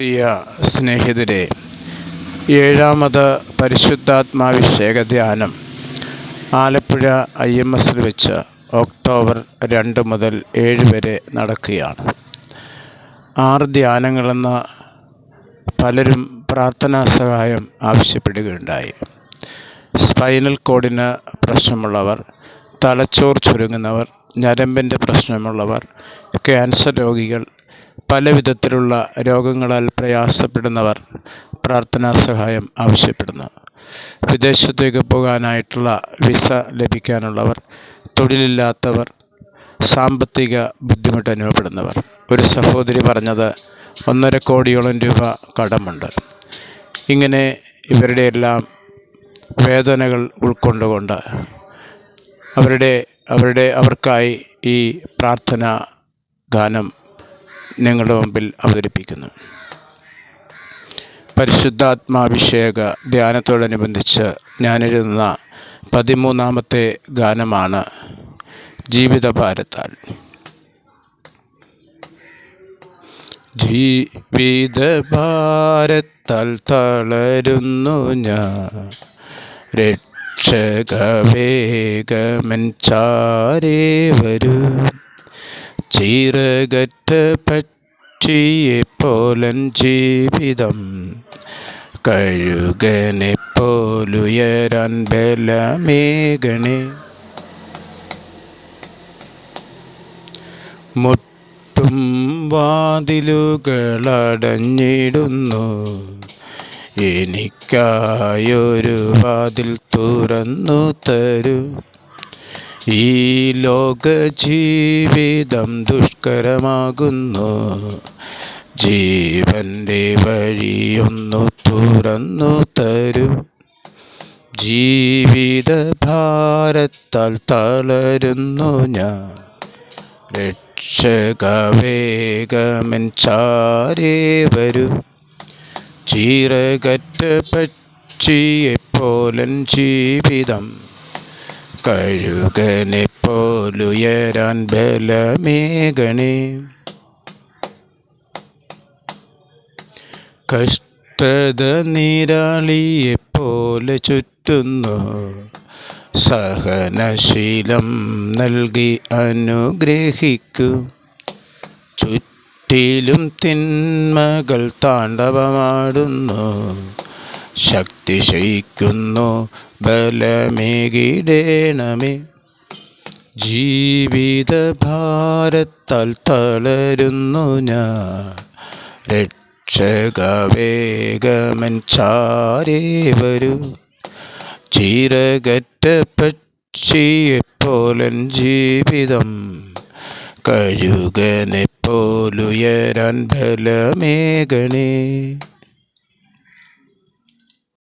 പ്രിയ സ്നേഹിതരെ ഏഴാമത് പരിശുദ്ധാത്മാഭിഷേക ധ്യാനം ആലപ്പുഴ ഐ എം എസിൽ വെച്ച് ഒക്ടോബർ രണ്ട് മുതൽ ഏഴ് വരെ നടക്കുകയാണ്. ആറ് ധ്യാനങ്ങളെന്ന് പലരും പ്രാർത്ഥനാ സഹായം ആവശ്യപ്പെടുകയുണ്ടായി. സ്പൈനൽ കോഡിന് പ്രശ്നമുള്ളവർ തലച്ചോർ ചുരുങ്ങുന്നവർ ഞരമ്പിന്റെ പ്രശ്നമുള്ളവർ ക്യാൻസർ രോഗികൾ പല വിധത്തിലുള്ള രോഗങ്ങളാൽ പ്രയാസപ്പെടുന്നവർ പ്രാർത്ഥനാ സഹായം ആവശ്യപ്പെടുന്നു. വിദേശത്തേക്ക് പോകാനായിട്ടുള്ള വിസ ലഭിക്കാനുള്ളവർ തൊഴിലില്ലാത്തവർ സാമ്പത്തിക ബുദ്ധിമുട്ട് അനുഭവപ്പെടുന്നവർ. ഒരു സഹോദരി പറഞ്ഞത് ഒന്നര കോടിയോളം രൂപ കടമുണ്ട്. ഇങ്ങനെ ഇവരുടെ എല്ലാം വേദനകൾ ഉൾക്കൊണ്ടുകൊണ്ട് അവരുടെ അവരുടെ അവർക്കായി ഈ പ്രാർത്ഥന ഗാനം നിങ്ങളുടെ മുമ്പിൽ അവതരിപ്പിക്കുന്നു. പരിശുദ്ധാത്മാഭിഷേക ധ്യാനത്തോടനുബന്ധിച്ച് ഞാനെഴുതുന്ന പതിമൂന്നാമത്തെ ഗാനമാണ് ജീവിതഭാരത്താൽ. ജീവിതഭാരത്താൽ തളരുന്നു ഞാൻ. രക്ഷകവേഗമൻ ചാരേ വരൂ. ചിറകറ്റ പക്ഷിയെപ്പോലൻ ജീവിതം കഴുകനെപ്പോലുയരാൻ ബലമേകണേ മുട്ടും വാതിലുകളടഞ്ഞിടുന്നു. എനിക്കായൊരു വാതിൽ തുറന്നു തരൂ. ഈ ലോക ജീവിതം ദുഷ്കരമാകുന്നു ജീവന്റെ വഴിയൊന്നു തുറന്നു തരൂ. ജീവിത ഭാരത്താൽ തളരുന്നു ഞാൻ. രക്ഷകവേഗമൻ ചാരേ വരൂ. ചീറകറ്റ പക്ഷിയെപ്പോലൻ ജീവിതം കഴുകനെപ്പോലുയരാൻ ബലമേകണേ കഷ്ടത നീരാളിയെപ്പോലെ ചുറ്റുന്നു. സഹനശീലം നൽകി അനുഗ്രഹിക്കൂ. ചുറ്റിലും തിന്മകൾ താണ്ഡവമാടുന്നു. ശക്തി ശയിക്കുന്നു ബലമേകിടേണമേ. ജീവിത ഭാരത്താൽ തളരുന്നു ഞാൻ. രക്ഷകവേഗമൻ ചാരേ വരൂ. ചീരകറ്റ പക്ഷിയെപ്പോലൻ ജീവിതം കഴുകനെപ്പോലുയരാൻ ബലമേകണേ.